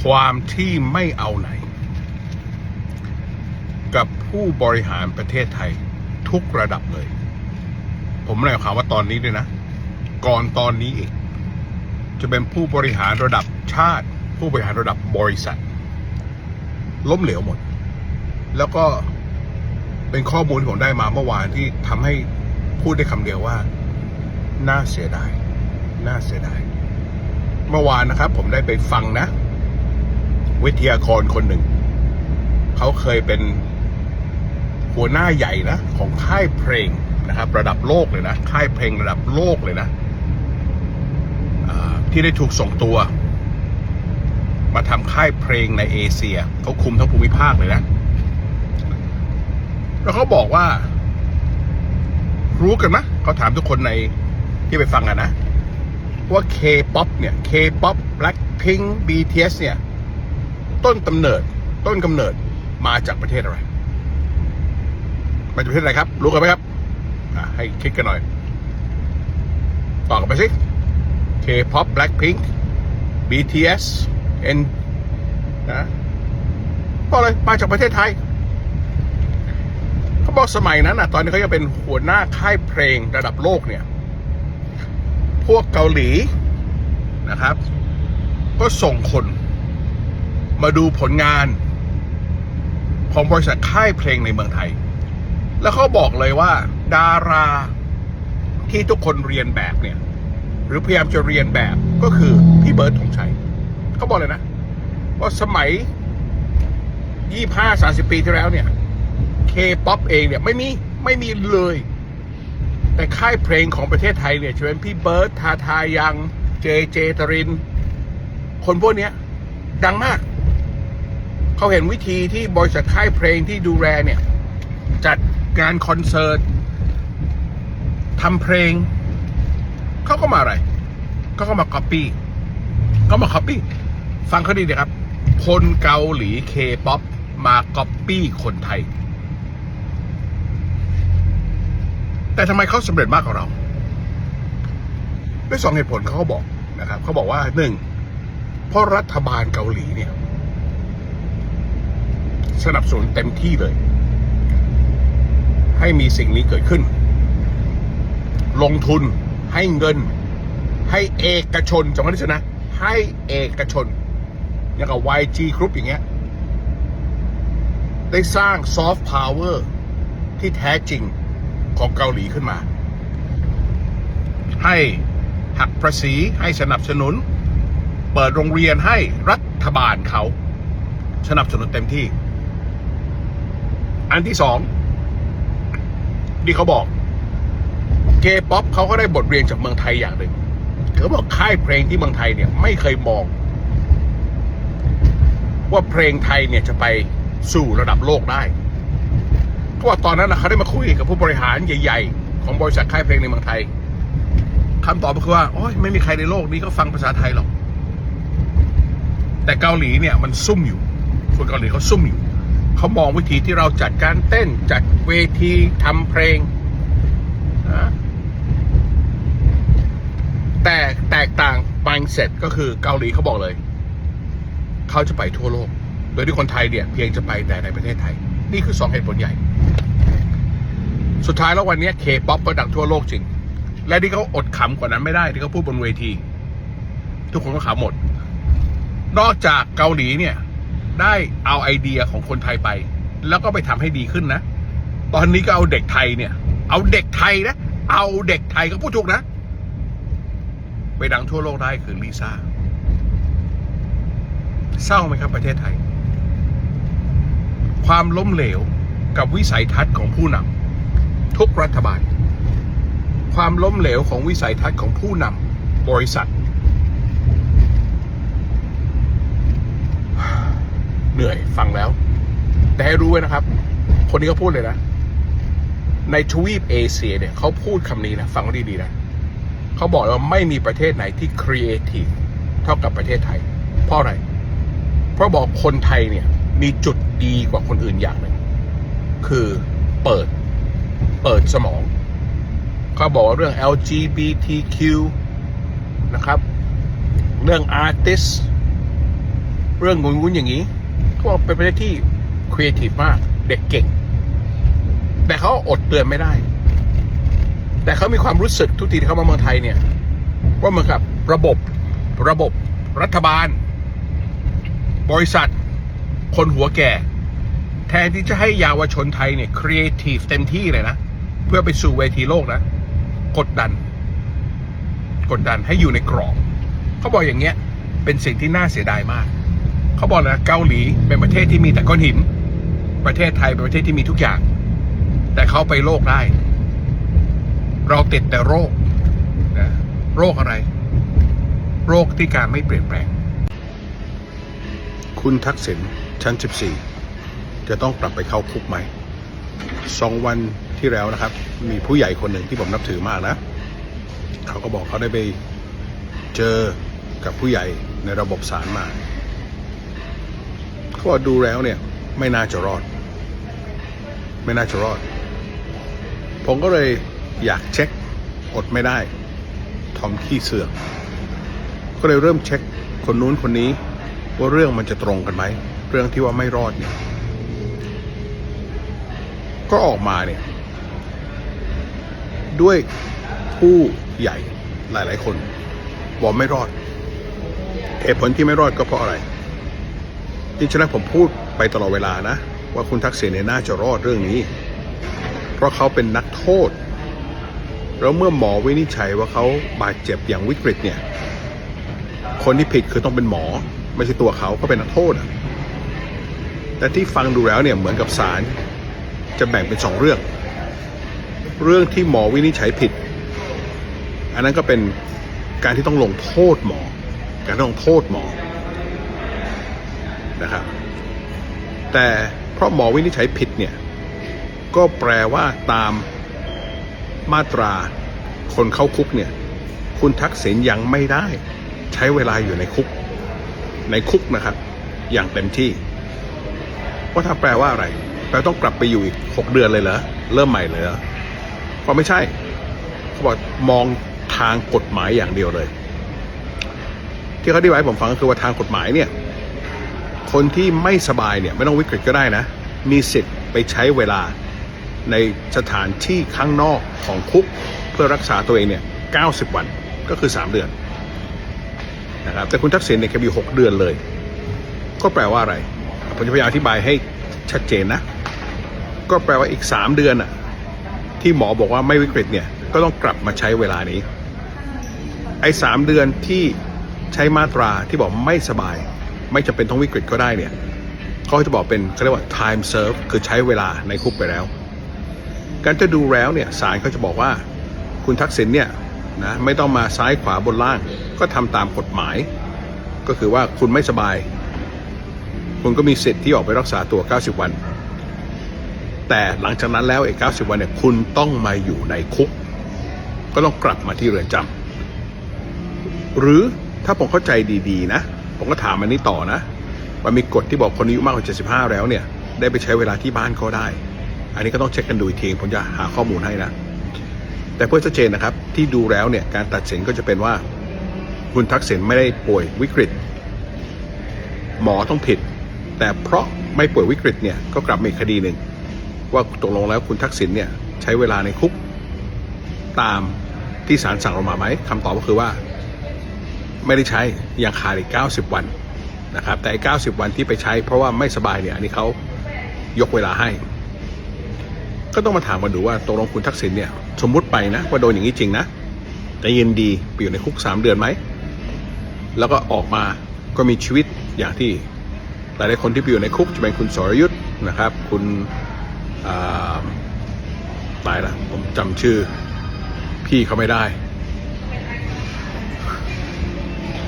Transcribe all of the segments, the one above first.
ความที่ไม่เอาไหน กับผู้บริหารประเทศไทยทุกระดับเลย ผมไม่ได้ข่าวว่าตอนนี้ด้วยนะ ก่อนตอนนี้อีก จะเป็นผู้บริหารระดับชาติ ผู้บริหารระดับบริษัท ล้มเหลวหมด แล้วก็เป็นข้อมูลที่ผมได้มาเมื่อวานที่ทำให้พูดได้คำเดียวว่า น่าเสียดาย น่าเสียดาย เมื่อวานนะครับ ผมได้ไปฟังนะ วิทยากรคนหนึ่ง เขาเคยเป็นหัวหน้าใหญ่นะ ของค่ายเพลงนะครับ ระดับโลกเลยนะ ค่ายเพลงระดับโลกเลยนะที่ได้ถูกส่งตัว มาทำค่ายเพลงในเอเชียเขาคุมทั้งภูมิภาคเลยนะแล้วเขาบอกว่า รู้กันไหมเขาถามทุกคนในที่ไปฟังกันนะ ว่า K-POP เนี่ย K-POP Blackpink BTS เนี่ย ต้นกำเนิด ต้นกำเนิดมาจากประเทศอะไร มาจากประเทศอะไรครับ รู้กันไหมครับให้คิดกันหน่อยตอบกันไปสิ K-POP Blackpink BTS N นะบอกเลยมาจากประเทศไทย เขาบอกสมัยนั้นอะ ตอนนี้เขายังเป็นหัวหน้าค่ายเพลงระดับโลกเนี่ย พวกเกาหลีนะครับ ก็ส่งคน มาดูผลงาน ของบริษัทค่ายเพลงในเมืองไทย แล้วเขาบอกเลยว่า ดาราที่ทุกคนเรียนแบบเนี่ย หรือพยายามจะเรียนแบบก็คือพี่เบิร์ดธงชัยเขาบอกเลยนะว่าสมัย25-30ปีที่แล้วเนี่ยเคป๊อปเองเนี่ยไม่มีไม่มีเลย แต่ค่ายเพลงของประเทศไทยเนี่ยจะเป็นพี่เบิร์ดทาทายัง เจเจตริน คนพวกนี้ดังมาก เขาเห็นวิธีที่บริษัทค่ายเพลงที่ดูแลเนี่ย จัดงานคอนเสิร์ตทำเพลง เขาก็มาอะไรเขาก็มาก๊อปปี้เขามาก๊อปปี้ฟังเขาดีเดีครับ คนเกาหลีเคป๊อปมาก๊อปปี้คนไทย แต่ทำไมเขาสำเร็จมากกว่าเรา ด้วยสองเหตุผลเขาก็บอกนะครับเขาบอกว่าหนึ่งเพราะรัฐบาลเกาหลีเนี่ย สนับสนุนเต็มที่เลย ให้มีสิ่งนี้เกิดขึ้น ลงทุนให้เงิน ให้เอกชนจำไว้ด้วยนะ ให้เอกชน อย่างกับ YG Group อย่างเงี้ย ได้สร้างซอฟต์พาวเวอร์ที่แท้จริงของเกาหลีขึ้นมา ให้หักภาษีให้สนับสนุน เปิดโรงเรียนให้รัฐบาลเขา สนับสนุนเต็มที่ อันที่สองที่เขาบอกเกป๊อปเขาก็ได้บทเรียนจากเมืองไทยอย่างหนึ่งเขาบอกค่ายเพลงที่เมืองไทยเนี่ย ไม่เคยมอง ว่าเพลงไทยเนี่ยจะไปสู่ระดับโลกได้ก็ว่าตอนนั้นนะเขาได้มาคุยกับผู้บริหารใหญ่ ๆ ของบริษัทค่ายเพลงในเมืองไทยคำตอบก็คือว่าโอ้ยไม่มีใครในโลกนี้ก็ฟังภาษาไทยหรอก แต่เกาหลีเนี่ยมันซุ่มอยู่คนเกาหลีเขาซุ่มอยู่ เขามองวิธีที่เราจัดการเต้นจัดเวทีทำเพลงนะแต่แตกต่าง mindset ก็คือเกาหลีเขาบอกเลย เขาจะไปทั่วโลก โดยที่คนไทยเนี่ยเพียงจะไปแต่ในประเทศไทย นี่คือสองเหตุผลใหญ่ สุดท้ายแล้ววันนี้เคป๊อปก็ดังทั่วโลกจริง และที่เขาอดขำกว่านั้นไม่ได้ที่เขาพูดบนเวที ทุกคนก็ขำหมด นอกจากเกาหลีเนี่ย ได้เอาไอเดียของคนไทยไป แล้วก็ไปทำให้ดีขึ้นนะ ตอนนี้ก็เอาเด็กไทยเนี่ย เอาเด็กไทยนะ เอาเด็กไทยก็พูดถูกนะ ไปดังทั่วโลกได้คือลิซ่าเศร้าไหมครับประเทศไทย ความล้มเหลวกับวิสัยทัศน์ของผู้นำทุกรัฐบาล ความล้มเหลวของวิสัยทัศน์ของผู้นำบริษัท เหนื่อยฟังแล้ว แต่ให้รู้ไว้นะครับ คนนี้เขาพูดเลยนะ ในทวีปเอเชียเนี่ยเขาพูดคำนี้นะ ฟังดีๆนะเขาบอกว่าไม่มีประเทศไหนที่ครีเอทีฟเท่ากับประเทศไทย เพราะอะไร เพราะบอกคนไทยเนี่ย มีจุดดีกว่าคนอื่นอย่างหนึ่ง คือเปิด เปิดสมอง เขาบอกว่าเรื่อง LGBTQ นะครับ เรื่อง artist เรื่องงุนงุนอย่างนี้ กเป็นประเทศที่ครีเอทีฟมาก เด็กเก่ง แต่เขาอดเตือนไม่ได้ แต่เขามีความรู้สึกทุกทีที่เขามาเมืองไทยเนี่ย ว่าเหมือนกับระบบระบบรัฐบาล บริษัท คนหัวแก่ แทนที่จะให้เยาวชนไทยเนี่ยครีเอทีฟเต็มที่เลยนะ เพื่อไปสู่เวทีโลกนะ กดดัน กดดันให้อยู่ในกรอบเขาบอกอย่างเงี้ยเป็นสิ่งที่น่าเสียดายมาก เขาบอกนะเกาหลีเป็นประเทศที่มีแต่ก้อนหิน ประเทศไทยเป็นประเทศที่มีทุกอย่าง แต่เขาไปโลกได้ เราติดแต่โรคนะโรคอะไร โรคที่การไม่เปลี่ยนแปลง คุณทักษิณชั้น 14 จะต้องกลับไปเข้าคุกไหมสองวันที่แล้วนะครับ มีผู้ใหญ่คนหนึ่งที่ผมนับถือมากนะ เขาก็บอกเขาได้ไปเจอกับผู้ใหญ่ในระบบศาลมา กดูแล้วเนี่ย ไม่น่าจะรอด ไม่น่าจะรอด ผมก็เลยอยากเช็คอดไม่ได้ ทอมขี้เสือกก็เลยเริ่มเช็คคนนู้นคนนี้ ว่าเรื่องมันจะตรงกันไหม เรื่องที่ว่าไม่รอดเนี่ย ก็ออกมาเนี่ย ด้วยผู้ใหญ่หลาย ๆ คนบอกไม่รอดเหตุผลที่ไม่รอดก็เพราะอะไร จริงๆแล้วผมพูดไปตลอดเวลานะ ว่าคุณทักษิณเนี่ยน่าจะรอดเรื่องนี้ เพราะเขาเป็นนักโทษ แล้วเมื่อหมอวินิจฉัยว่าเขาบาดเจ็บอย่างวิกฤตเนี่ย คนที่ผิดคือต้องเป็นหมอ ไม่ใช่ตัวเขาก็เป็นนักโทษ แต่ที่ฟังดูแล้วเนี่ยเหมือนกับศาลจะแบ่งเป็นสองเรื่อง เรื่องที่หมอวินิจฉัยผิด อันนั้นก็เป็นการที่ต้องลงโทษหมอ การต้องลงโทษหมอ นะครับ แต่เพราะหมอวินิจฉัยผิดเนี่ย ก็แปลว่าตามมาตราคนเข้าคุกเนี่ย คุณทักษิณยังไม่ได้ ใช้เวลาอยู่ในคุก ในคุกนะครับ อย่างเต็มที่ว่าถ้าแปลว่าอะไรแปลต้องกลับไปอยู่อีกหกเดือนเลยเหรอเริ่มใหม่เลยเหรอก็ไม่ใช่เขาบอกมองทางกฎหมายอย่างเดียวเลย ที่เขาอธิบายผมฟังก็คือว่าทางกฎหมายเนี่ย คนที่ไม่สบายเนี่ยไม่ต้องวิกฤตก็ได้นะ มีสิทธิ์ไปใช้เวลาในสถานที่ข้างนอกของคุกเพื่อรักษาตัวเองเนี่ย90 วันก็คือ 3 เดือนนะครับแต่คุณทักษิณเนี่ยแค่มี 6 เดือนเลย ก็แปลว่าอะไรผมจะพยายามอธิบายให้ชัดเจนนะ ก็แปลว่าอีก 3 เดือนอะที่หมอบอกว่าไม่วิกฤตเนี่ยก็ต้องกลับมาใช้เวลานี้ ไอ้สามเดือนที่ใช้มาตราที่บอกไม่สบาย ไม่จำเป็นต้องวิกฤตก็ได้เนี่ยเขาจะบอกเป็นเขาเรียกว่า time serve คือใช้เวลาในคุกไปแล้ว การจะดูแล้วเนี่ยศาลเขาจะบอกว่า คุณทักษิณเนี่ยนะไม่ต้องมาซ้ายขวาบนล่าง ก็ทำตามกฎหมาย ก็คือว่าคุณไม่สบาย คุณก็มีสิทธิ์ที่ออกไปรักษาตัว 90 วัน แต่หลังจากนั้นแล้วอีก90 วันเนี่ยคุณต้องมาอยู่ในคุก ก็ต้องกลับมาที่เรือนจำหรือถ้าผมเข้าใจดี ๆ นะ ผมก็ถามอันนี้ต่อนะมันมีกฎที่บอกคนอายุมากกว่า 75 แล้วเนี่ย ได้ไปใช้เวลาที่บ้านก็ได้ อันนี้ก็ต้องเช็คกันดูอีกทีผมจะหาข้อมูลให้นะ แต่เพื่อชัดเจนนะครับ ที่ดูแล้วเนี่ยการตัดสินก็จะเป็นว่า คุณทักษิณไม่ได้ป่วยวิกฤต หมอต้องผิด แต่เพราะไม่ป่วยวิกฤตเนี่ยก็กลับมีคดีหนึ่งว่าตกลงแล้วคุณทักษิณเนี่ยใช้เวลาในคุกตามที่ศาลสั่งลงมาไหมคำตอบก็คือว่า ไม่ได้ใช้ยังขาดอีก 90 วันนะครับแต่ไอ้90 วันที่ไปใช้เพราะว่าไม่สบายเนี่ยอันนี้เขายกเวลาให้ ก็ต้องมาถามกันดูว่าตกลงคุณทักษิณเนี่ยสมมุติไปนะว่าโดนอย่างนี้จริงนะจะเย็นดีไปอยู่ในคุก 3 เดือนไหม แล้วก็ออกมาก็มีชีวิตอย่างที่หลายๆคนที่ไปอยู่ในคุกจะเป็นคุณสรยุทธ์นะครับ คุณอ่าตายละผมจำชื่อพี่เขาไม่ได้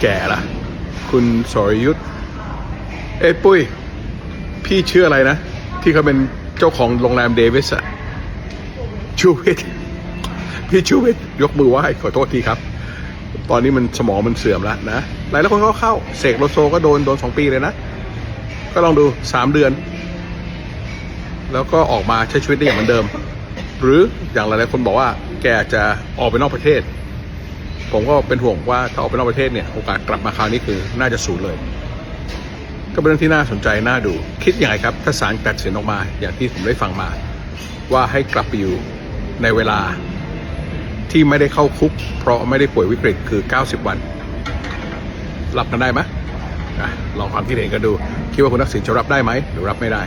แก่ละคุณสรยุทธเอ้ปุ้ย พี่ชื่ออะไรนะ ที่เขาเป็นเจ้าของโรงแรมเดวิสอะชูวิทพี่ชูวิทย์ยกมือไหว้ขอโทษทีครับ ตอนนี้มันสมองมันเสื่อมแล้วนะ หลายหลายคนก็เข้า เสกโลโซก็โดนโดนสองปีเลยนะ ก็ลองดูสามเดือน แล้วก็ออกมาใช้ชีวิตได้อย่างเหมือนเดิม หรืออย่างหลายๆคนบอกว่าแกจะออกไปนอกประเทศ ผมก็เป็นห่วงว่าถ้าออกไปนอกประเทศเนี่ยโอกาสกลับมาคราวนี้คือน่าจะศูนย์เลย ก็เป็นเรื่องที่น่าสนใจน่าดู คิดยังไงครับ ถ้าศาลตัดสินออกมา อย่างที่ผมได้ฟังมา ว่าให้กลับไปอยู่ในเวลาที่ไม่ได้เข้าคุก เพราะไม่ได้ป่วยวิกฤตคือ 90 วัน รับกันได้ไหมอลองความคิดเห็นกันดู คิดว่าคุณทักษิณจะรับได้ไหมหรือรับไม่ได้